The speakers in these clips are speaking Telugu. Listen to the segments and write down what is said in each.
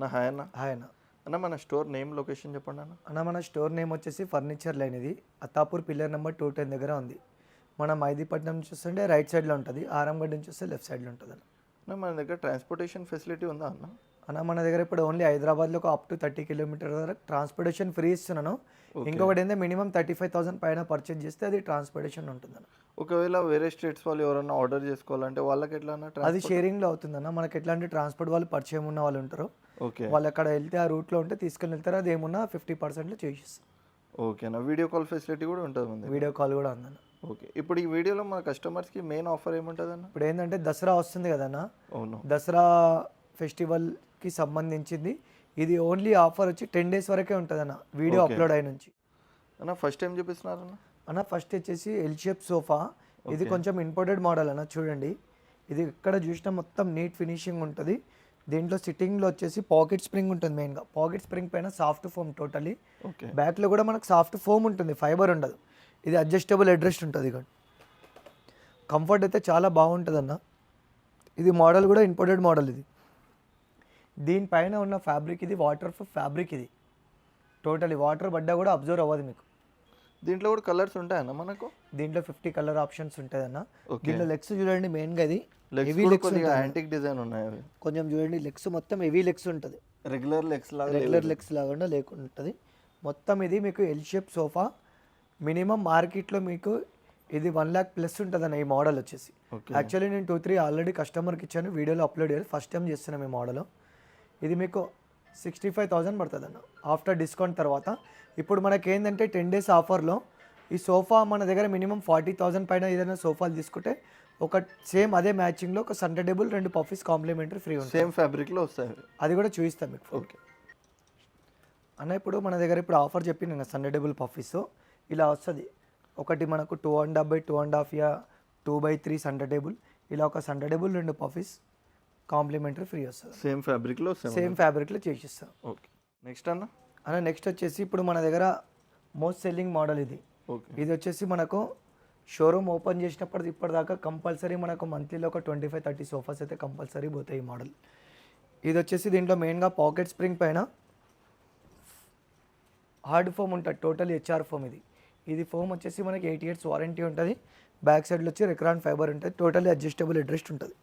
నా హాయ్ అన్న. హాయ్ అన్న. అన్న మన స్టోర్ నేమ్ లొకేషన్ చెప్పండి అన్న. అన్న మన స్టోర్ నేమ్ వచ్చేసి ఫర్నిచర్ లైన్ ఇది Attapur pillar number two ten దగ్గర ఉంది. మన మైదీపట్నం నుంచి వస్తుంటే రైట్ సైడ్లో ఉంటుంది. ఆరంగడ్ నుంచి వస్తే లెఫ్ట్ సైడ్లో ఉంటుంది అన్న. అన్న మన దగ్గర ట్రాన్స్పోర్టేషన్ ఫెసిలిటీ ఉందా అన్న? అన్న మన దగ్గర ఇప్పుడు ఓన్లీ హైదరాబాద్లో ఒక అప్ టు థర్టీ కిలోమీటర్ వరకు ట్రాన్స్పోర్టేషన్ ఫ్రీ ఇస్తున్నాను. ఇంకొకటి ఏంటంటే మినిమం థర్టీ ఫైవ్ థౌసండ్ పైన పర్చేజ్ చేస్తే అది ట్రాన్స్పోర్టేషన్ ఉంటుందన్న ఒకవేళ వేరే స్టేట్స్ వాళ్ళు ఎవరైనా ఆర్డర్ చేసుకోవాలంటే వాళ్ళకి ఎట్లా అన్న అది షేరింగ్లో అవుతుందన్న మనకి ఎట్లాంటి ట్రాన్స్పోర్ట్ వాళ్ళు పరిచయం ఉన్న వాళ్ళు ఉంటారు. వాళ్ళు అక్కడ వెళ్తే ఆ రూట్లో ఉంటే తీసుకొని వెళ్తారు. అది ఏమున్నా ఫిఫ్టీ పర్సెంట్లో చేసిస్తాం. ఓకే అన్న. వీడియో కాల్ ఫెసిలిటీ కూడా ఉంటుంది వీడియో కాల్ కూడా ఉందన్న. ఓకే. ఇప్పుడు ఈ వీడియోలో మన కస్టమర్స్కి మెయిన్ ఆఫర్ ఏముంటుంది అన్న? ఇప్పుడు ఏంటంటే దసరా వస్తుంది కదన్న అవును. దసరా ఫెస్టివల్కి సంబంధించింది. ఇది ఓన్లీ ఆఫర్ వచ్చి టెన్ డేస్ వరకే ఉంటుంది అన్న. వీడియో అప్లోడ్ అయిన నుంచి అన్న ఫస్ట్ టైం చూపిస్తున్నారు అన్న? అన్న ఫస్ట్ వచ్చేసి ఎల్ షేప్ సోఫా ఇది కొంచెం ఇంపోర్టెడ్ మోడల్ అన్న చూడండి. ఇది ఎక్కడ చూసినా మొత్తం నీట్ ఫినిషింగ్ ఉంటుంది. దీంట్లో సిట్టింగ్లో వచ్చేసి పాకెట్ స్ప్రింగ్ ఉంటుంది మెయిన్గా పాకెట్ స్ప్రింగ్ పైన సాఫ్ట్ ఫోమ్ టోటలీ ఓకే. బ్యాక్లో కూడా మనకు సాఫ్ట్ ఫోమ్ ఉంటుంది ఫైబర్ ఉండదు. ఇది అడ్జస్టబుల్ అడ్రస్ట్ ఉంటుంది ఇక్కడ కంఫర్ట్ అయితే చాలా బాగుంటుంది అన్న ఇది మోడల్ కూడా ఇంపోర్టెడ్ మోడల్ ఇది. దీనిపైన ఉన్న ఫ్యాబ్రిక్ ఇది వాటర్ ప్రూఫ్ ఫ్యాబ్రిక్ ఇది. టోటలీ వాటర్ పడ్డా కూడా అబ్జర్వ్ అవ్వదు మీకు. దీంట్లో కూడా కలర్స్ ఉంటాయన్న మనకు? దీంట్లో ఫిఫ్టీ కలర్ ఆప్షన్స్ ఉంటుంది అన్న. దీంట్లో లెగ్స్ చూడండి మెయిన్గా ఇది హెవీ లెగ్స్ యాంటిక్ డిజైన్ ఉన్నాయి అవి. కొంచెం చూడండి లెగ్స్ మొత్తం హెవీ లెగ్స్ ఉంటుంది. రెగ్యులర్ లెగ్స్ లాగా రెగ్యులర్ లెగ్స్ లాగా లేకుండా ఉంటుంది. మొత్తం ఇది మీకు ఎల్ షేప్ సోఫా మినిమం మార్కెట్లో మీకు ఇది వన్ ల్యాక్ ప్లస్ ఉంటుంది అన్న ఈ మోడల్ వచ్చేసి. యాక్చువల్లీ నేను టూ త్రీ ఆల్రెడీ కస్టమర్కి ఇచ్చాను. వీడియోలో అప్లోడ్ చేయాలి. ఫస్ట్ టైం చేస్తున్నాం ఈ మోడల్ ఇది మీకు సిక్స్టీ ఫైవ్ థౌసండ్ పడుతుంది అన్న ఆఫ్టర్ డిస్కౌంట్ తర్వాత. ఇప్పుడు మనకి ఏంటంటే టెన్ డేస్ ఆఫర్లో ఈ సోఫా మన దగ్గర మినిమం ఫార్టీ థౌసండ్ పైన ఏదైనా సోఫాలు తీసుకుంటే ఒక సేమ్ అదే మ్యాచింగ్లో ఒక సండే టేబుల్ రెండు పఫీస్ కాంప్లిమెంటరీ ఫ్రీ ఉంటుంది. సేమ్ ఫ్యాబ్రిక్లో వస్తాయి అది కూడా చూపిస్తాం మీకు. ఓకే. అన్న ఇప్పుడు మన దగ్గర ఇప్పుడు ఆఫర్ చెప్పి నేను సండే టేబుల్ పఫీస్. ఇలా వస్తుంది. ఒకటి మనకు two and half by two and half ya two by three centre table ఇలా ఒక సండే టేబుల్ రెండు పఫీస్. కాంప్లిమెంటరీ ఫ్రీ వస్తుంది. సేమ్ ఫ్యాబ్రిక్లో సేమ్ ఫ్యాబ్రిక్లో చేసిస్తాం ఓకే. నెక్స్ట్ అన్న? అన్న నెక్స్ట్ వచ్చేసి ఇప్పుడు మన దగ్గర మోస్ట్ సెల్లింగ్ మోడల్ ఇది. ఓకే. ఇది వచ్చేసి మనకు షోరూమ్ ఓపెన్ చేసినప్పటి ఇప్పటిదాకా కంపల్సరీ మనకు మంత్లీలో ఒక ట్వంటీ ఫైవ్ థర్టీ సోఫాస్ అయితే కంపల్సరీ పోతాయి ఈ మోడల్ ఇది వచ్చేసి దీంట్లో మెయిన్గా పాకెట్ స్ప్రింగ్ పైన హార్డ్ ఫోమ్ ఉంటుంది టోటల్ హెచ్ఆర్ ఫోమ్ ఇది. ఇది ఫోమ్ వచ్చేసి మనకి ఎయిట్ ఇయర్స్ వారంటీ ఉంటుంది. బ్యాక్ సైడ్లో వచ్చి రెక్రాన్ ఫైబర్ ఉంటుంది టోటల్లీ అడ్జస్టబుల్ అడ్రస్ట్ ఉంటుంది.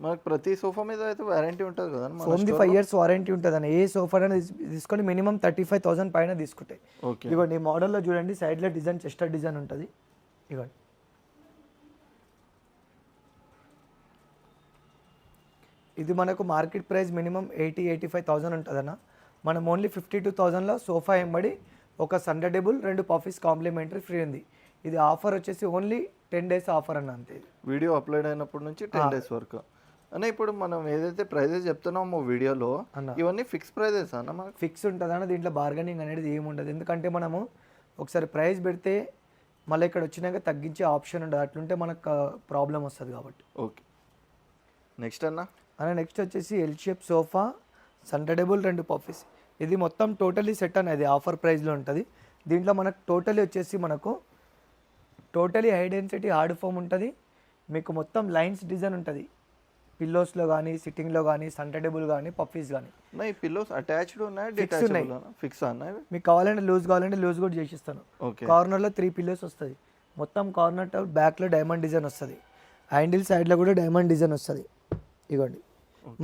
మనకు ప్రతి సోఫా మీద అయితే వారంటీ ఉంటుంది కదా ఫోమ్ది ఫైవ్ ఇయర్స్ వారంటీ ఉంటుంది అని ఏ సోఫా తీస్- తీసుకొని మినిమం థర్టీ ఫైవ్ థౌసండ్ పైన తీసుకుంటాయి. ఓకే. ఇదిగోండి ఈ మోడల్లో చూడండి సైడ్లో డిజైన్ చెస్టర్ డిజైన్ ఉంటుంది. ఇదిగోండి ఇది మనకు market price minimum eighty eighty five thousand ఉంటుందన్న. మనం ఓన్లీ ఫిఫ్టీ టూ థౌజండ్లో సోఫా ఎంబడి ఒక సండే టేబుల్ రెండు పఫీస్ కాంప్లిమెంటరీ ఫ్రీ ఉంది. ఇది ఆఫర్ వచ్చేసి ఓన్లీ టెన్ డేస్ ఆఫర్ అన్న అంతే. వీడియో అప్లోడ్ అయినప్పటి నుంచి టెన్ డేస్ వరకు. అన్న ఇప్పుడు మనం ఏదైతే ప్రైజెస్ చెప్తున్నామో వీడియోలో అన్న. ఇవన్నీ ఫిక్స్ ప్రైజెస్ అన్న మనకు. ఫిక్స్ ఉంటుందన్న దీంట్లో బార్గెనింగ్ అనేది ఏమి ఉండదు ఎందుకంటే మనము ఒకసారి ప్రైస్ పెడితే మళ్ళీ ఇక్కడ వచ్చినాక తగ్గించే ఆప్షన్ ఉండదు. అట్లుంటే మనకు ప్రాబ్లం వస్తుంది కాబట్టి. ఓకే నెక్స్ట్ అన్న. అలా నెక్స్ట్ వచ్చేసి ఎల్ షేప్ సోఫా సంటడబుల్ రెండు పఫీస్ ఇది మొత్తం టోటలీ సెట్ అనేది ఆఫర్ ప్రైస్లో ఉంటుంది. దీంట్లో మనకు టోటలీ వచ్చేసి మనకు totally high density hard foam ఉంటుంది. మీకు మొత్తం లైన్స్ డిజైన్ ఉంటుంది. పిల్లోస్లో కానీ సిట్టింగ్లో కానీ సంటడబుల్ కానీ పఫీస్ కానీ పిల్లోస్ అటాచ్డ్ ఉన్నాయా ఉన్నాయి. ఫిక్స్ మీకు కావాలంటే లూజ్ కావాలంటే లూజ్ కూడా చేసిస్తాను. కార్నర్లో త్రీ పిల్లోస్ వస్తుంది. మొత్తం కార్నర్ టౌల్ బ్యాక్లో డైమండ్ డిజైన్ వస్తుంది. హ్యాండిల్ సైడ్లో కూడా డైమండ్ డిజైన్ వస్తుంది. ఇగోండి.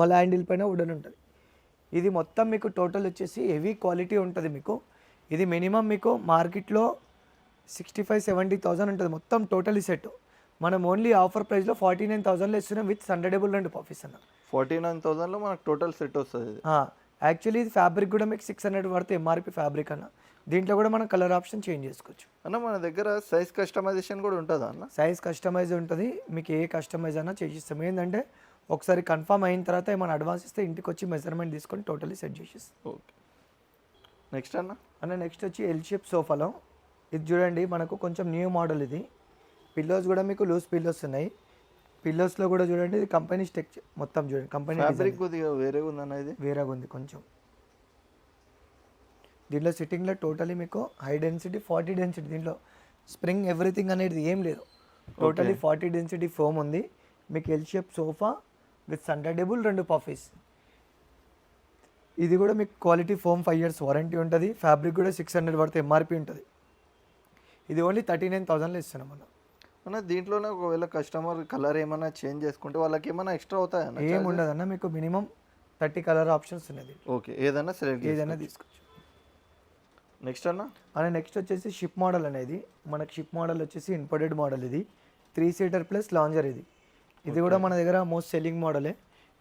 మళ్ళీ హ్యాండిల్ పైన వుడన్ ఉంటుంది. ఇది మొత్తం మీకు టోటల్ వచ్చేసి హెవీ క్వాలిటీ ఉంటుంది మీకు. ఇది మినిమం మీకు మార్కెట్లో సిక్స్టీ ఫైవ్ సెవెంటీ థౌసండ్ ఉంటుంది. మొత్తం టోటలీ సెట్ మనం ఓన్లీ ఆఫర్ ప్రైస్లో ఫార్టీ నైన్ థౌసండ్లో ఇస్తున్నాం విత్ సండేబుల్ రెండు పఫీస్ అన్న. ఫార్టీ నైన్ థౌసండ్లో మనకు టోటల్ సెట్ వస్తుంది యాక్చువల్లీ ఇది ఫ్యాబ్రిక్ కూడా మీకు సిక్స్ హండ్రెడ్ పడుతుంది ఎంఆర్పి ఫ్యాబ్రిక్ అన్న. దీంట్లో కూడా మనం కలర్ ఆప్షన్ చేంజ్ చేసుకోవచ్చు. అన్న మన దగ్గర సైజ్ కస్టమైజేషన్ కూడా ఉంటుందా అన్న? సైజ్ కస్టమైజ్ ఉంటుంది మీకు ఏ కస్టమైజ్ అయినా చేసిస్తాం. ఏంటంటే ఒకసారి కన్ఫర్మ్ అయిన తర్వాత ఏమైనా అడ్వాన్స్ ఇస్తే ఇంటికి వచ్చి మెజర్మెంట్ తీసుకొని టోటలీ సెట్ చేసిస్తాం. ఓకే. నెక్స్ట్ అన్న? అన్న నెక్స్ట్ వచ్చి ఎల్ షేప్ సోఫాలో ఇది చూడండి మనకు కొంచెం న్యూ మోడల్ ఇది. పిల్లోస్ కూడా మీకు లూజ్ పిల్లోస్ ఉన్నాయి. పిల్లోస్లో కూడా చూడండి ఇది కంపెనీ స్టెక్ మొత్తం చూడండి కంపెనీ ఫ్యాబ్రిక్ కొద్దిగా వేరేగా ఉందన్న ఇది? వేరేగా ఉంది కొంచెం. దీంట్లో సిట్టింగ్లో టోటలీ మీకు హై డెన్సిటీ ఫార్టీ డెన్సిటీ దీంట్లో స్ప్రింగ్ ఎవ్రీథింగ్ అనేది ఏం లేదు. టోటలీ ఫార్టీ డెన్సిటీ ఫోమ్ ఉంది. మీకు L shape sofa with centre table రెండు పఫీస్. ఇది కూడా మీకు quality foam five years warranty ఉంటుంది. ఫ్యాబ్రిక్ కూడా సిక్స్ హండ్రెడ్ పడితే ఎంఆర్పి ఉంటుంది. ఇది ఓన్లీ థర్టీ నైన్ థౌసండ్లో ఇస్తున్నాం మనం. అన్న దీంట్లోనే ఒకవేళ కస్టమర్ కలర్ ఏమైనా చేంజ్ చేసుకుంటే వాళ్ళకి ఏమైనా ఎక్స్ట్రా అవుతాయన్న ఏం ఉండదన్న మీకు మినిమం థర్టీ కలర్ ఆప్షన్స్ ఉన్నది ఓకే ఏదైనా సెలెక్ట్ ఏదైనా తీసుకోవచ్చు. నెక్స్ట్ అన్న? అండ్ నెక్స్ట్ వచ్చేసి షిప్ మోడల్ అనేది. మనకి షిప్ మోడల్ వచ్చేసి ఇంపోర్టెడ్ మోడల్ ఇది. త్రీ సీటర్ ప్లస్ లాంజర్ ఇది. ఇది కూడా మన దగ్గర మోస్ట్ సెల్లింగ్ మోడలే.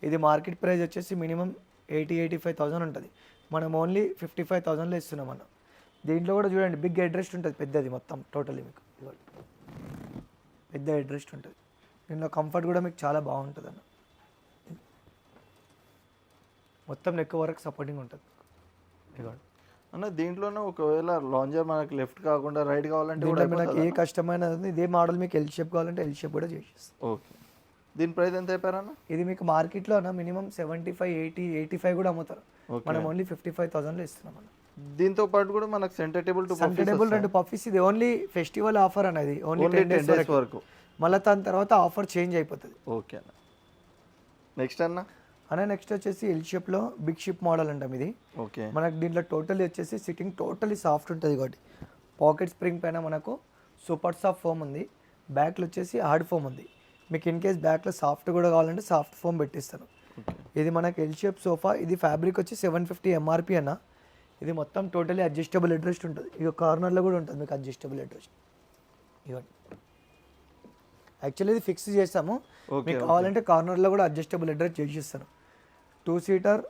ఇది మార్కెట్ ప్రైస్ వచ్చేసి minimum eighty eighty five thousand ఉంటుంది. మనం ఓన్లీ ఫిఫ్టీ ఫైవ్ థౌసండ్లో ఇస్తున్నాం మనం దీంట్లో కూడా చూడండి బిగ్ అడ్రెస్ట్ ఉంటుంది పెద్దది మొత్తం టోటల్లీ మీకు. పెద్ద అడ్రెస్ట్ ఉంటుంది. దీనిలో కంఫర్ట్ కూడా మీకు చాలా బాగుంటుంది అన్న మొత్తం నెక్ వరకు సపోర్టింగ్ ఉంటుంది. ఇదిగోండి. అన్న దీంట్లోనే ఒకవేళ లాంజర్ మనకి లెఫ్ట్ కాకుండా రైట్ కావాలంటే కూడా మనకి ఏ కష్టమైన ఇదే మోడల్ మీకు ఎల్ షేప్ కావాలంటే ఎల్ షేప్ కూడా చేసేస్తాం. ఓకే. దీని ప్రైస్ ఎంత అయిపోయారన్న ఇది మీకు మార్కెట్లో అన్న minimum seventy five eighty eighty five కూడా అమ్ముతారు. మనం ఓన్లీ ఫిఫ్టీ ఫైవ్ థౌసండ్లో ఇస్తున్నాం మనం దీంతో పాటు కూడా మనకు సెంటర్ టేబుల్ టు కంఫర్టబుల్ రెండు పఫీస్. ఇది ఓన్లీ ఫెస్టివల్ ఆఫర్ అనేది ఓన్లీ టెన్ డేస్ వరకు. మళ్ళీ దాని తర్వాత ఆఫర్ చేంజ్ అయిపోతుంది. ఓకే అన్న. నెక్స్ట్ అన్న? అనే నెక్స్ట్ వచ్చేసి ఎల్ షేప్లో బిగ్ షిప్ మోడల్ అంటాం ఇది. ఓకే. మనకు దీంట్లో టోటలీ వచ్చేసి సిట్టింగ్ టోటలీ సాఫ్ట్ ఉంటుంది కాబట్టి. పాకెట్ స్ప్రింగ్ పైన మనకు సూపర్ సాఫ్ట్ ఫోమ్ ఉంది. బ్యాక్లో వచ్చేసి హార్డ్ ఫోమ్ ఉంది. మీకు ఇన్ కేస్ బ్యాక్లో సాఫ్ట్ కూడా కావాలంటే సాఫ్ట్ ఫోమ్ పెట్టిస్తాను. ఇది మనకి ఎల్ షేప్ సోఫా ఇది ఫ్యాబ్రిక్ వచ్చి సెవెన్ ఫిఫ్టీ ఎంఆర్పి అన్న. ఇది మొత్తం టోటలీ అడ్జస్టబుల్ అడ్రస్ట్ ఉంటుంది. ఇక కార్నర్లో కూడా ఉంటుంది మీకు అడ్జస్టబుల్ అడ్రస్ట్ ఇవ్వండి. యాక్చువల్లీ ఇది ఫిక్స్ చేస్తాము మీకు కావాలంటే కార్నర్లో కూడా adjustable headrest చేసిస్తాను. Two seater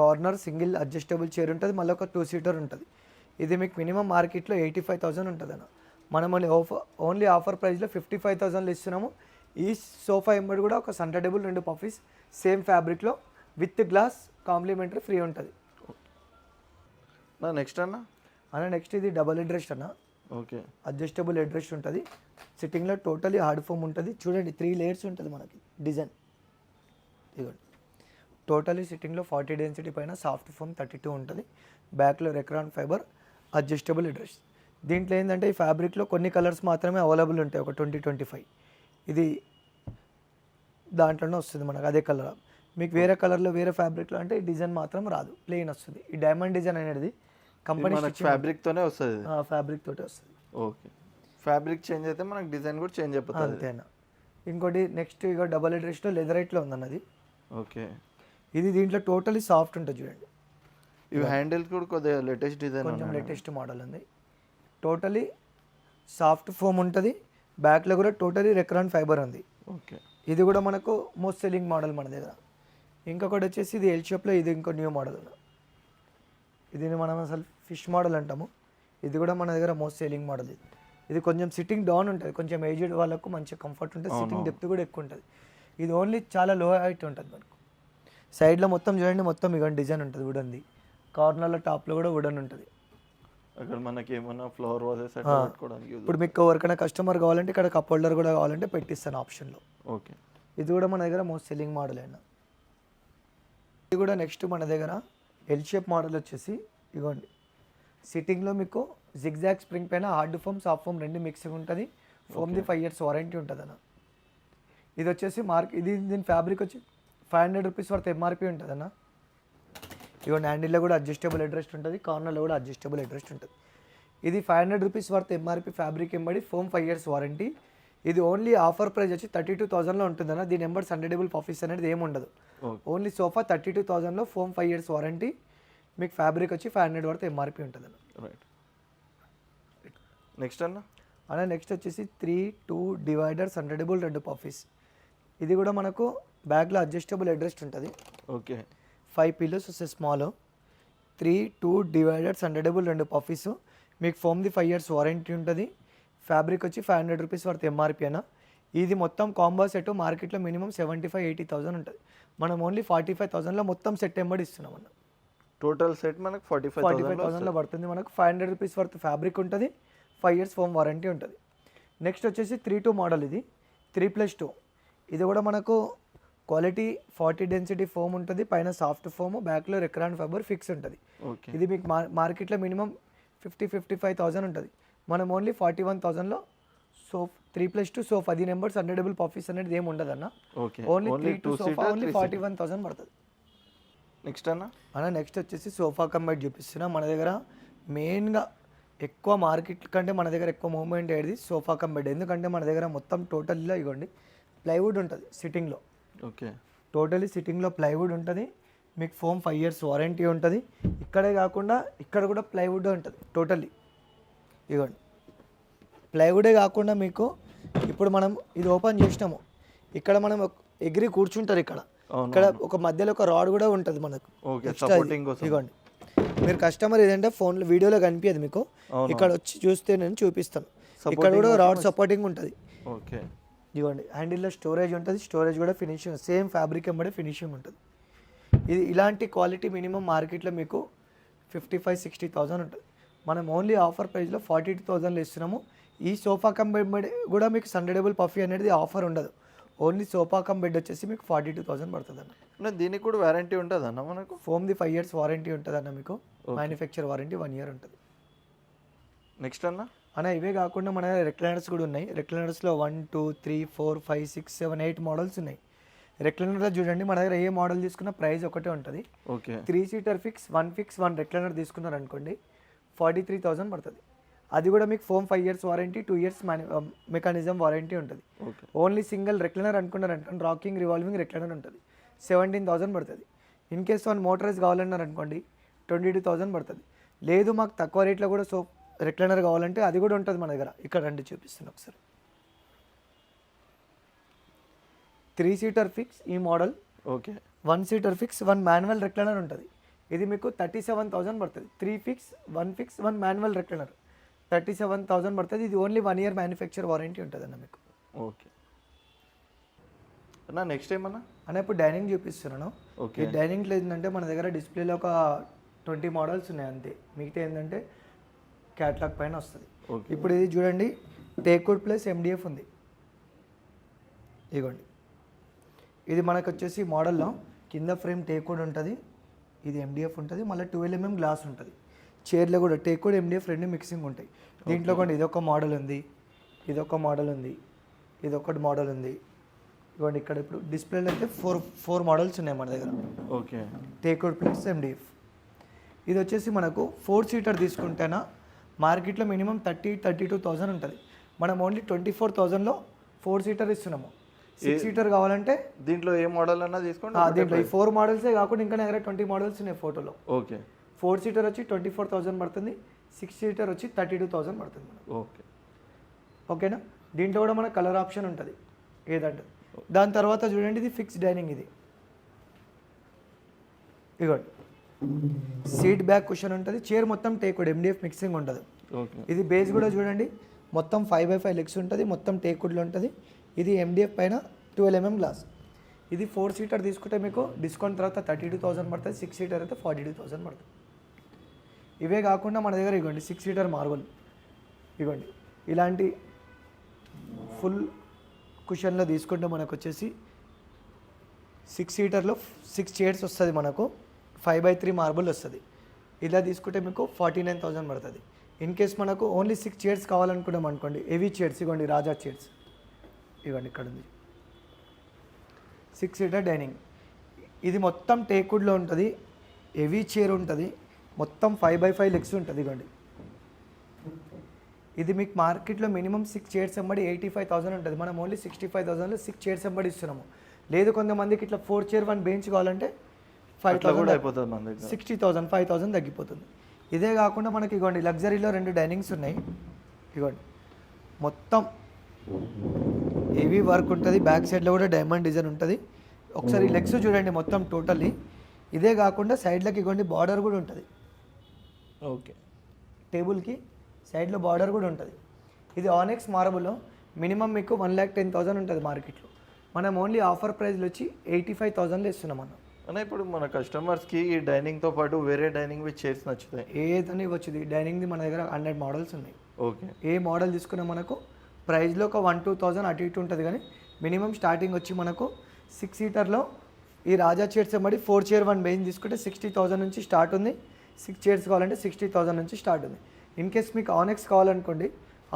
corner single adjustable chair ఉంటుంది. మళ్ళీ ఒక టూ సీటర్ ఉంటుంది. ఇది మీకు మినిమం మార్కెట్లో ఎయిటీ ఫైవ్ థౌసండ్ ఉంటుంది అన్న మనం ఓన్లీ ఆఫర్ ఓన్లీ ఆఫర్ ప్రైస్లో ఫిఫ్టీ ఫైవ్ థౌసండ్లో ఇస్తున్నాము. ఈ సోఫా ఎంబడి కూడా ఒక సంటడబుల్ రెండు పఫీస్ సేమ్ ఫ్యాబ్రిక్లో విత్ గ్లాస్ కాంప్లిమెంటరీ ఫ్రీ ఉంటుంది. నెక్స్ట్ అన్న? అన్న నెక్స్ట్ ఇది డబల్ అడ్రెస్ట్ అన్న. ఓకే. అడ్జస్టబుల్ అడ్రెస్ట్ ఉంటుంది. సిట్టింగ్లో టోటలీ హార్డ్ ఫోమ్ ఉంటుంది. చూడండి త్రీ లేయర్స్ ఉంటుంది మనకి డిజైన్ ఇదిగోండి. టోటలీ సిట్టింగ్లో ఫార్టీ డెన్సిటీ పైన సాఫ్ట్ ఫోమ్ థర్టీ టూ ఉంటుంది బ్యాక్లో రెక్రాన్ ఫైబర్ అడ్జస్టబుల్ అడ్రస్ దీంట్లో ఏంటంటే ఈ ఫ్యాబ్రిక్లో కొన్ని కలర్స్ మాత్రమే అవైలబుల్ ఉంటాయి. ఒక ట్వంటీ ట్వంటీ ఫైవ్ ఇది దాంట్లోనే వస్తుంది మనకు అదే కలర్ మీకు వేరే కలర్లో వేరే ఫ్యాబ్రిక్లో అంటే ఈ డిజైన్ మాత్రం రాదు. ప్లెయిన్ వస్తుంది. ఈ డైమండ్ డిజైన్ అనేది కంపెనీ ఫ్యాబ్రిక్ తోనే వస్తుంది. ఫ్యాబ్రిక్ తోటి వస్తుంది. ఓకే. ఫ్యాబ్రిక్ చేంజ్ అయితే మనకి డిజైన్ కూడా చేంజ్ అయిపోతుంది. అంతేనా? ఇంకోటి నెక్స్ట్ ఇక డబల్ అడ్రెస్ట్లో లెదర్ రైట్లో ఉందన్నది. ఓకే. ఇది దీంట్లో టోటలీ సాఫ్ట్ ఉంటుంది చూడండి. ఇవి హ్యాండిల్స్ కూడా కొద్దిగా లేటెస్ట్ డిజైన్ కొంచెం లేటెస్ట్ మోడల్ ఉంది. టోటలీ సాఫ్ట్ ఫోమ్ ఉంటుంది. బ్యాక్లో కూడా టోటలీ రెక్రాన్ ఫైబర్ ఉంది. ఓకే. ఇది కూడా మనకు మోస్ట్ సెల్లింగ్ మోడల్ మన దగ్గర. ఇంకొకటి వచ్చేసి ఇది ఎల్ షేప్లో ఇది ఇంకో న్యూ మోడల్ ఇది మనం అసలు ఫిష్ మోడల్ అంటాము. ఇది కూడా మన దగ్గర మోస్ట్ సెల్లింగ్ మోడల్ ఇది. ఇది కొంచెం సిట్టింగ్ డౌన్ ఉంటుంది. కొంచెం ఏజ్డ్ వాళ్ళకు మంచి కంఫర్ట్ ఉంటుంది. సిట్టింగ్ డెప్త్ కూడా ఎక్కువ ఉంటుంది. ఇది ఓన్లీ చాలా లో హైట్ ఉంటుంది మనకు. సైడ్లో మొత్తం చూడండి మొత్తం ఇక డిజైన్ ఉంటుంది వుడన్ది కార్నర్లో టాప్లో కూడా వుడన్ ఉంటుంది. అక్కడ మనకి ఏమన్నా ఫ్లవర్ వాజెస్ పెట్టుకోవడానికి ఇప్పుడు మీకు ఎవరికైనా కస్టమర్ కావాలంటే ఇక్కడ కప్ హోల్డర్ కూడా కావాలంటే పెట్టిస్తాను ఆప్షన్లో ఓకే. ఇది కూడా మన దగ్గర మోస్ట్ సెల్లింగ్ మోడల్ అయినా. ఇది కూడా నెక్స్ట్ మన దగ్గర ఎల్ షేప్ మోడల్ వచ్చేసి ఇగోండి. సిట్టింగ్లో మీకు జిగ్జాగ్ స్ప్రింగ్ పైన హార్డ్ ఫోమ్ సాఫ్ట్ ఫోమ్ రెండు మిక్సింగ్ ఉంటుంది. ఫోమ్ది ఫైవ్ ఇయర్స్ వారంటీ ఉంటుంది అన్న ఇది వచ్చేసి మార్క్ ఇది దీని ఫ్యాబ్రిక్ వచ్చి five hundred rupees worth MRP ఉంటుంది అన్న ఇవ్వండి హ్యాండిల్లో కూడా అడ్జస్టబుల్ అడ్రస్ట్ ఉంటుంది. కార్నర్లో కూడా అడ్జస్టబుల్ అడ్రస్ట్ ఉంటుంది. ఇది five hundred rupees worth MRP fabric ఎంబడి ఫోమ్ ఫైవ్ ఇయర్స్ వారంటీ ఇది ఓన్లీ ఆఫర్ ప్రైస్ వచ్చి థర్టీ టూ థౌసండ్లో ఉంటుందన్న. దీని ఎంబడి సండేడబుల్ పఫీస్ అనేది ఏమి ఉండదు. ఓన్లీ సోఫా థర్టీ టూ థౌసండ్లో ఫోమ్ ఫైవ్ ఇయర్స్ వారంటీ మీకు ఫ్యాబ్రిక్ వచ్చి ఫైవ్ హండ్రెడ్ వర్త్ ఎంఆర్పి ఉంటుంది అన్న రైట్ నెక్స్ట్ అన్న? అలా నెక్స్ట్ వచ్చేసి త్రీ టూ డివైడర్స్ హండ్రెడబుల్ రెండు పఫీస్ ఇది కూడా మనకు బ్యాగ్లో అడ్జస్టబుల్ అడ్రస్ట్ ఉంటుంది. ఓకే. ఫైవ్ పిల్లోస్ వస్తే small three two dividers centre table రెండు పఫీస్ మీకు ఫోమ్ది ఫైవ్ ఇయర్స్ వారంటీ ఉంటుంది. ఫ్యాబ్రిక్ వచ్చి five hundred rupees worth MRP అయినా ఇది మొత్తం కాంబో సెట్ మార్కెట్లో minimum seventy five eighty thousand ఉంటుంది. మనం ఓన్లీ ఫార్టీ ఫైవ్ థౌసండ్లో మొత్తం సెట్ ఎంబడి ఇస్తున్నాం అన్న. టోటల్ సెట్ మనకి ఫార్టీ ఫైవ్ ఫార్టీ ఫైవ్ థౌసండ్లో పడుతుంది మనకు five hundred rupees worth fabric ఉంటుంది. ఫైవ్ ఇయర్స్ ఫోమ్ వారంటీ ఉంటుంది. నెక్స్ట్ వచ్చేసి త్రీ టూ మోడల్ ఇది. Three plus two. ఇది కూడా మనకు క్వాలిటీ ఫార్టీ డెన్సిటీ ఫోమ్ ఉంటుంది. పైన సాఫ్ట్ ఫోమ్ బ్యాక్లో రెక్రాన్ ఫైబర్ ఫిక్స్ ఉంటుంది. ఇది మీకు మార్ మార్కెట్లో minimum fifty fifty five thousand ఉంటుంది. మనం only forty one థౌసండ్లో so three plus two so పది నెంబర్స్ హండ్రెడబుల్ పఫీస్ అనేది ఏమి ఉండదు అన్న okay only three two sofa only forty one thousand పడుతుంది. నెక్స్ట్ అన్న? అన్న నెక్స్ట్ వచ్చేసి సోఫా కమ్ బెడ్ చూపిస్తున్నా. మన దగ్గర మెయిన్గా ఎక్కువ మార్కెట్ కంటే మన దగ్గర ఎక్కువ మూవ్మెంట్ అయ్యేది సోఫా కమ్ బెడ్ ఎందుకంటే మన దగ్గర మొత్తం టోటల్లో ఇవ్వండి ప్లైవుడ్ ఉంటుంది సిట్టింగ్లో ఓకే టోటలీ సిట్టింగ్లో ప్లైవుడ్ ఉంటుంది. మీకు ఫోమ్ ఫైవ్ ఇయర్స్ వారంటీ ఉంటుంది. ఇక్కడే కాకుండా ఇక్కడ కూడా ప్లైవుడ్ ఉంటుంది టోటల్లీ ఇవ్వండి ప్లైవుడే కాకుండా మీకు ఇప్పుడు మనం ఇది ఓపెన్ చేసినాము. ఇక్కడ మనం ఎగిరి కూర్చుంటారు ఇక్కడ. ఇక్కడ ఒక మధ్యలో ఒక రాడ్ కూడా ఉంటుంది మనకు. ఇదిగోండి మీరు కస్టమర్ ఏదంటే ఫోన్లో వీడియోలో కనిపించదు మీకు. ఇక్కడ వచ్చి చూస్తే నేను చూపిస్తాను. ఇక్కడ కూడా రాడ్ సపోర్టింగ్ ఉంటుంది. ఇదిగోండి హ్యాండిల్లో స్టోరేజ్ ఉంటుంది స్టోరేజ్ కూడా ఫినిషింగ్ సేమ్ ఫ్యాబ్రిక్ ఎంబడే ఫినిషింగ్ ఉంటుంది. ఇది ఇలాంటి క్వాలిటీ మినిమం మార్కెట్లో మీకు ఫిఫ్టీ ఫైవ్ సిక్స్టీ థౌసండ్ ఉంటుంది. మనం ఓన్లీ ఆఫర్ ప్రైస్లో ఫార్టీ టూ థౌసండ్లో ఇస్తున్నాము. ఈ సోఫా కమ్ బెడ్ కూడా మీకు సండేడబుల్ పఫీ అనేది ఆఫర్ ఉండదు. ఓన్లీ సోఫా కమ్ బెడ్ వచ్చేసి మీకు ఫార్టీ టూ థౌసండ్ పడుతుంది అన్న అన్న దీనికి కూడా వారంటీ ఉంటుంది అన్న మనకు? ఫోమ్ది ఫైవ్ ఇయర్స్ వారంటీ ఉంటుంది అన్న మీకు. మ్యానుఫ్యాక్చర్ వారంటీ వన్ ఇయర్ ఉంటుంది. నెక్స్ట్ అన్న? అన్న ఇవే కాకుండా మన రెక్లైనర్స్ కూడా ఉన్నాయి. రెక్లైనర్స్లో one two three four five six seven eight models ఉన్నాయి. రెక్లైనర్లో చూడండి మన దగ్గర ఏ మోడల్ తీసుకున్నా ప్రైస్ ఒకటే ఉంటుంది. Okay three seater fix one fix one recliner తీసుకున్నారు అనుకోండి ఫార్టీ త్రీ థౌసండ్ పడుతుంది. అది కూడా మీకు foam five years warranty two years mechanism warranty ఉంటుంది. ఓకే ఓన్లీ సింగిల్ రెక్లైనర్ అనుకున్నారు అనుకోండి రాకింగ్ రివాల్వింగ్ రెక్లైనర్ ఉంటుంది. సెవెంటీన్ థౌసండ్ పడుతుంది. ఇన్ కేస్ వన్ మోటరైజ్ కావాలన్నారు అనుకోండి ట్వంటీ టూ థౌసండ్ పడుతుంది. లేదు మాకు తక్కువ రేట్లో కూడా సో రెక్లైనర్ కావాలంటే అది కూడా ఉంటుంది మన దగ్గర. ఇక్కడ రండి చూపిస్తాను ఒకసారి. త్రీ సీటర్ ఫిక్స్ ఈ model okay one seater fix one manual recliner ఉంటుంది. ఇది మీకు థర్టీ సెవెన్ థౌసండ్ పడుతుంది. Three fix one fix one manual recliner thirty seven thousand పడుతుంది. ఇది only one year manufacture warranty ఉంటుంది అన్న మీకు. ఓకే. అన్న నెక్స్ట్ ఏమన్నా? అన్న ఇప్పుడు డైనింగ్ చూపిస్తున్నాను. ఓకే. ఈ డైనింగ్లో ఏంటంటే మన దగ్గర డిస్ప్లేలో ఒక ట్వంటీ మోడల్స్ ఉన్నాయి అంతే. మిగతా ఏంటంటే క్యాట్లాగ్ పైన వస్తుంది. ఓకే. ఇప్పుడు ఇది చూడండి. టేక్వుడ్ ప్లస్ ఎండిఎఫ్ ఉంది. ఇదిగోండి ఇది మనకు వచ్చేసి మోడల్లో కింద ఫ్రేమ్ టేక్వుడ్ ఉంటుంది. ఇది ఎండిఎఫ్ ఉంటుంది మళ్ళీ ట్వెల్వ్ ఎంఎం గ్లాస్ ఉంటుంది. చైర్లో కూడా టేక్వుడ్ ఎండిఎఫ్ రెండు మిక్సింగ్ ఉంటాయి. దీంట్లో కూడా ఇదొక మోడల్ ఉంది ఇదొక మోడల్ ఉంది ఇదొకటి మోడల్ ఉంది. ఇవ్వండి ఇక్కడ ఇప్పుడు డిస్ప్లేలో అయితే ఫోర్ ఫోర్ మోడల్స్ ఉన్నాయి మన దగ్గర. ఓకే టేక్వుడ్ ప్లస్ ఎండిఎఫ్ ఇది వచ్చేసి మనకు ఫోర్ సీటర్ తీసుకుంటేనా మార్కెట్లో minimum thirty thirty two thousand ఉంటుంది. మనం ఓన్లీ ట్వంటీ ఫోర్ థౌజండ్లో ఫోర్ సీటర్ ఇస్తున్నాము. సిక్స్ సీటర్ కావాలంటే? దీంట్లో ఏ మోడల్ అన్నా తీసుకోండి దీంట్లో ఈ ఫోర్ మోడల్సే కాకుండా ఇంకా దగ్గర ట్వంటీ మోడల్స్ ఉన్నాయి ఫోటోలో ఓకే. ఫోర్ సీటర్ వచ్చి ట్వంటీ ఫోర్ థౌసండ్ పడుతుంది. సిక్స్ సీటర్ వచ్చి థర్టీ టూ థౌసండ్ పడుతుంది ఓకే. ఓకేనా? దీంట్లో కూడా మనకు కలర్ ఆప్షన్ ఉంటుంది. ఏదంటే. దాని తర్వాత చూడండి ఇది ఫిక్స్ డైనింగ్ ఇది. ఇగోండి. సీట్ బ్యాక్ కుషన్ ఉంటుంది. చైర్ మొత్తం టేకుడ్ ఎండిఎఫ్ మిక్సింగ్ ఉంటుంది. ఓకే. ఇది బేస్ కూడా చూడండి. మొత్తం ఫైవ్ బై ఫైవ్ లెగ్స్ ఉంటుంది. మొత్తం టేకుడ్లో ఉంటుంది. ఇది ఎండిఎఫ్ పైన ట్వెల్వ్ ఎంఎం గ్లాస్ ఇది ఫోర్ సీటర్ తీసుకుంటే మీకు డిస్కౌంట్ తర్వాత థర్టీ టూ థౌసండ్ పడుతుంది సిక్స్ సీటర్ అయితే ఫార్టీ టూ థౌసండ్ పడుతుంది. ఇవే కాకుండా మన దగ్గర ఇవ్వండి సిక్స్ సీటర్ మార్బుల్ ఇవ్వండి. ఇలాంటి ఫుల్ కుషన్లో తీసుకుంటే మనకు వచ్చేసి సిక్స్ సీటర్లో సిక్స్ చైర్స్ వస్తుంది మనకు ఫైవ్ బై త్రీ మార్బుల్ వస్తుంది. ఇలా తీసుకుంటే మీకు ఫార్టీ నైన్ థౌసండ్ పడుతుంది. ఇన్ కేస్ మనకు ఓన్లీ సిక్స్ చైర్స్ కావాలనుకున్నాం అనుకోండి హెవీ చైర్స్ ఇవ్వండి రాజా చైర్స్ ఇవ్వండి ఇక్కడ ఉంది సిక్స్ సీటర్ డైనింగ్ ఇది మొత్తం టేకుడ్లో ఉంటుంది. హెవీ చైర్ ఉంటుంది. మొత్తం ఫైవ్ బై ఫైవ్ లెగ్స్ ఉంటుంది ఇవ్వండి. ఇది మీకు మార్కెట్లో మినిమం సిక్స్ చైర్స్ ఎంబడి ఎయిటీ ఫైవ్ థౌసండ్ ఉంటుంది. మనం ఓన్లీ సిక్స్టీ ఫైవ్ థౌసండ్లో సిక్స్ చైర్స్ ఎంబడి ఇస్తున్నాము. లేదు కొంతమందికి ఇట్లా ఫోర్ చైర్ వన్ బెంచ్ కావాలంటే ఫైవ్ థౌసండ్ అయిపోతుంది సిక్స్టీ థౌసండ్ ఫైవ్ థౌసండ్ తగ్గిపోతుంది. ఇదే కాకుండా మనకి ఇగోండి లగ్జరీలో రెండు డైనింగ్స్ ఉన్నాయి. ఇగోండి. మొత్తం హెవీ వర్క్ ఉంటుంది. బ్యాక్ సైడ్లో కూడా డైమండ్ డిజైన్ ఉంటుంది. ఒకసారి లెగ్స్ చూడండి మొత్తం టోటల్లీ. ఇదే కాకుండా సైడ్లకి ఇగోండి బార్డర్ కూడా ఉంటుంది. ఓకే. టేబుల్కి సైడ్లో బార్డర్ కూడా ఉంటుంది. ఇది ఆనెక్స్ మార్బుల్లో మినిమం మీకు వన్ ల్యాక్ టెన్ థౌసండ్ ఉంటుంది మార్కెట్లో. మనం ఓన్లీ ఆఫర్ ప్రైస్లో వచ్చి ఎయిటీ ఫైవ్ థౌసండ్లో ఇస్తున్నాం మనం. అన్న ఇప్పుడు మన కస్టమర్స్కి ఈ డైనింగ్తో పాటు వేరే డైనింగ్ విత్ చైర్స్ నచ్చుతాయి. ఏదని వచ్చింది డైనింగ్ది మన దగ్గర హండ్రెడ్ మోడల్స్ ఉన్నాయి. ఓకే. ఏ మోడల్ తీసుకున్నా మనకు ప్రైస్లో ఒక వన్ టూ థౌజండ్ అటు ఇటు ఉంటుంది కానీ మినిమం స్టార్టింగ్ వచ్చి మనకు సిక్స్ సీటర్లో ఈ రాజా చైర్స్ ఎంబడి ఫోర్ చైర్ వన్ బెయిన్ తీసుకుంటే సిక్స్టీ థౌసండ్ నుంచి స్టార్ట్ ఉంది. సిక్స్ చైర్స్ కావాలంటే సిక్స్టీ థౌసండ్ నుంచి స్టార్ట్ ఉంది. ఇన్ కేస్ మీకు ఆనెక్స్ కావాలనుకోండి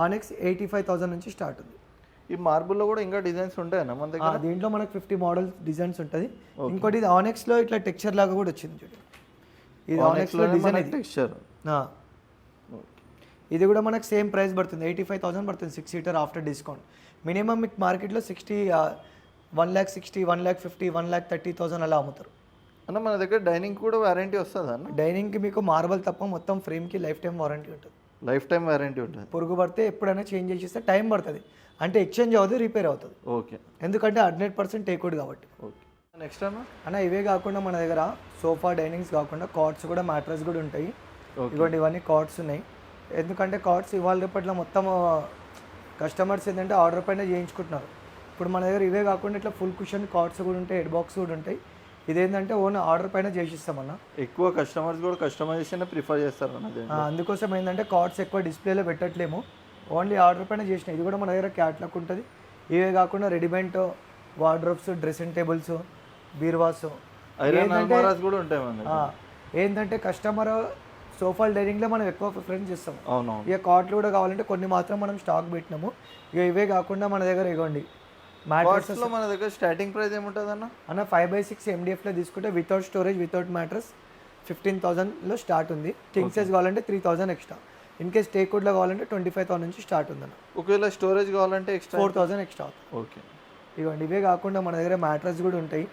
ఆనెక్స్ ఎయిటీ ఫైవ్ థౌసండ్ నుంచి స్టార్ట్ ఉంది. ఈ మార్బుల్లో కూడా ఇంకా డిజైన్స్ ఉంటాయన్నా మన దగ్గర? దీంట్లో మనకు ఫిఫ్టీ మోడల్స్ డిజైన్స్ ఉంటుంది. ఇంకోటి ఇది ఆనెక్స్లో ఇట్లా టెక్స్చర్ లాగా కూడా వచ్చింది చూడండి ఇది ఆనెక్స్లో డిజైన్ టెక్స్చర్. ఆ. ఇది కూడా మనకు సేమ్ ప్రైస్ పడుతుంది. ఎయిటీ ఫైవ్ థౌసండ్ పడుతుంది six seater after discount minimum మీకు మార్కెట్లో sixty one lakh sixty one lakh fifty one lakh thirty thousand అలా అమ్ముతారు. అన్న మన దగ్గర డైనింగ్ కూడా వారంటీ వస్తుంది అన్న? డైనింగ్కి మీకు మార్బల్ తప్ప మొత్తం ఫ్రేమ్కి లైఫ్ టైం వారంటీ ఉంటుంది. లైఫ్ టైం వారంటీ ఉంటుంది. పురుగు పడితే ఎప్పుడైనా చేంజ్ చేసిస్తే టైం పడుతుంది. అంటే ఎక్స్చేంజ్ అవుతుంది రిపేర్ అవుతుంది. ఓకే ఎందుకంటే హండ్రెడ్ పర్సెంట్ టేక్వుడ్ కాబట్టి. ఓకే నెక్స్ట్ అన్న? అన్న ఇవే కాకుండా మన దగ్గర సోఫా డైనింగ్స్ కాకుండా కార్డ్స్ కూడా మ్యాట్రస్ కూడా ఉంటాయి. ఇవ్వండి ఇవన్నీ కార్డ్స్ ఉన్నాయి. ఎందుకంటే కార్డ్స్ ఇవాళ రేపట్లో మొత్తం కస్టమర్స్ ఏంటంటే ఆర్డర్ పైన చేయించుకుంటున్నారు. ఇప్పుడు మన దగ్గర ఇవే కాకుండా ఇట్లా ఫుల్ కుషన్ కార్డ్స్ కూడా ఉంటాయి హెడ్ బాక్స్ కూడా ఉంటాయి. ఇదేంటంటే ఓన్ ఆర్డర్ పైన చేసిస్తామన్న ఎక్కువ కస్టమర్స్ కూడా కస్టమైజేషన్ ప్రిఫర్ చేస్తారు అందుకోసం ఏంటంటే కార్డ్స్ ఎక్కువ డిస్ప్లేలో పెట్టట్లేము. ఓన్లీ ఆర్డర్ పైన చేసిన. ఇది కూడా మన దగ్గర క్యాట్లాక్ ఉంటుంది. ఇవే కాకుండా రెడీమేడ్ వార్డ్రోబ్స్ డ్రెస్సింగ్ టేబుల్స్ బీర్వాస్ ఏంటంటే కస్టమర్ సోఫాల్ డైనింగ్లో మనం ఎక్కువ ప్రిఫరెన్స్ చేస్తాం. అవునవును. ఇక కాట్లు కూడా కావాలంటే కొన్ని మాత్రం మనం స్టాక్ పెట్టినాము. ఇక ఇవే కాకుండా మన దగ్గర ఇవ్వండి మ్యాట్రస్ Costs లో మన దగ్గర స్టార్టింగ్ ప్రైస్ ఏముంటుంది అన్న అన్న ఫైవ్ బై సిక్స్ ఎండిఎఫ్లో తీసుకుంటే without storage without mattress fifteen థౌసండ్లో start ఉంది. కింగ్ సైజ్ కావాలంటే three thousand extra in case teak వుడ్లో కావాలంటే ట్వంటీ ఫైవ్ థౌసండ్ నుంచి స్టార్ట్ ఉందన్న. ఒకవేళ స్టోరేజ్ కావాలంటే extra four thousand extra okay. ఇవ్వండి ఇవే కాకుండా మన దగ్గర మ్యాట్రస్ కూడా ఉంటాయి.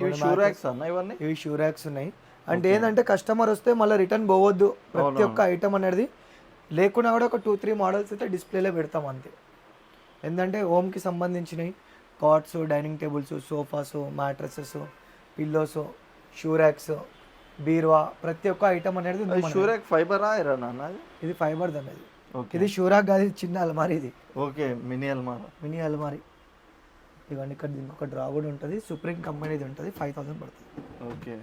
ఇవి షూ ర్యాక్స్ అన్న ఇవన్నీ? ఇవి షూ ర్యాక్స్ ఉన్నాయి. అంటే ఏంటంటే కస్టమర్ వస్తే మళ్ళీ రిటర్న్ పోవద్దు ప్రతి ఒక్క ఐటమ్ అనేది. లేకున్నా కూడా ఒక టూ త్రీ మోడల్స్ అయితే డిస్ప్లేలో పెడతాం అంతే. ఎందుకంటే హోమ్కి సంబంధించినవి. Cots dining tables sofas mattresses pillows shoe racks బీరువా ప్రతి ఒక్క ఐటమ్ అనేది షూ ర్యాక్ ఫైబర్ ఇది ఫైబర్ అనేది ఇది షూరాక్ కాదు చిన్న అలమారి ఇది ఓకే మినీ అల్మారా. మినీ అలమారి. ఇవన్నీ ఇక్కడ దీనికి ఒక డ్రా కూడా ఉంటుంది. సుప్రీం కంపెనీది ఉంటుంది. ఫైవ్ థౌసండ్ పడుతుంది. ఓకే.